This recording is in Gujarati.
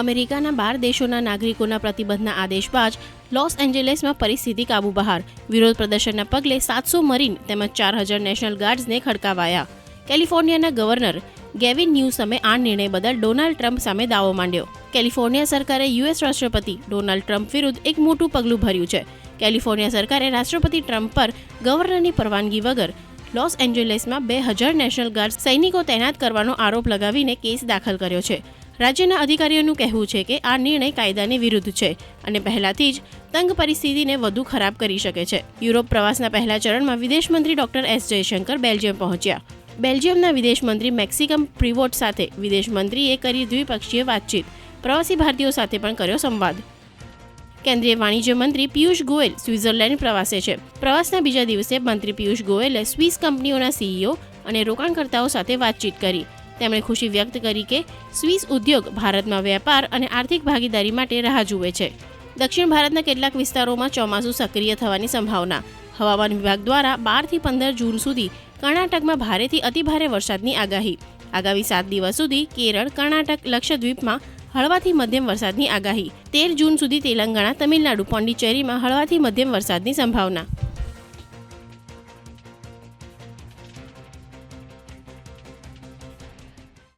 અમેરિકાના બાર દેશોના નાગરિકોના પ્રતિબંધના આદેશ બાદ લોસ એન્જેલેસમાં પરિસ્થિતિ કાબુ બહાર. વિરોધ પ્રદર્શનના પગલે સાતસો મરીન તેમજ ચાર હજાર નેશનલ ગાર્ડ્સને ખડકાવાયા. કેલિફોર્નિયાના ગવર્નર ગેવિન ન્યૂસમે આ નિર્ણય બદલ ડોનાલ્ડ ટ્રમ્પ સામે દાવો માંડ્યો. કેલિફોર્નિયા સરકારે યુએસ રાષ્ટ્રપતિ ડોનાલ્ડ ટ્રમ્પ વિરુદ્ધ એક મોટું પગલું ભર્યું છે. કેલિફોર્નિયા સરકારે રાષ્ટ્રપતિ ટ્રમ્પ પર ગવર્નરની પરવાનગી વગર લોસ એન્જેલેસમાં બે હજાર નેશનલ ગાર્ડ સૈનિકો તૈનાત કરવાનો આરોપ લગાવીને કેસ દાખલ કર્યો છે. રાજ્યના અધિકારીઓનું કહેવું છે કે આ નિર્ણય કાયદાની વિરુદ્ધ છે અને પહેલાથી જ તંગ પરિસ્થિતિને વધુ ખરાબ કરી શકે છે. યુરોપ પ્રવાસના પહેલા ચરણમાં વિદેશ મંત્રી ડોક્ટર એસ જયશંકર બેલ્જિયમ પહોંચ્યા. બેલ્જિયમના વિદેશ મંત્રી મેક્સિકમ પ્રિવોટ સાથે વિદેશ મંત્રીએ કરી દ્વિપક્ષીય વાતચીત. પ્રવાસી ભારતીયો સાથે પણ કર્યો સંવાદ. કેન્દ્રીય વાણિજ્ય મંત્રી પિયુષ ગોયલ સ્વિટ્ઝરલેન્ડ પ્રવાસે છે. પ્રવાસના બીજા દિવસે મંત્રી પિયુષ ગોયલે સ્વિસ કંપનીઓના સીઈઓ અને રોકાણકર્તાઓ સાથે વાતચીત કરી. તેમણે ખુશી વ્યક્ત કરી કે સ્વિસ ઉદ્યોગ ભારતમાં વેપાર અને આર્થિક ભાગીદારી માટે રાહ જુએ છે. દક્ષિણ ભારતના કેટલાક વિસ્તારોમાં ચોમાસું સક્રિય થવાની સંભાવના. હવામાન વિભાગ દ્વારા બારથી પંદર જૂન સુધી કર્ણાટકમાં ભારેથી અતિભારે વરસાદની આગાહી. આગામી સાત દિવસ સુધી કેરળ, કર્ણાટક, લક્ષદ્વીપમાં હળવાથી મધ્યમ વરસાદની આગાહી. તેર જૂન સુધી તેલંગાણા, તમિલનાડુ, પોંડિચેરીમાં હળવાથી મધ્યમ વરસાદની સંભાવના.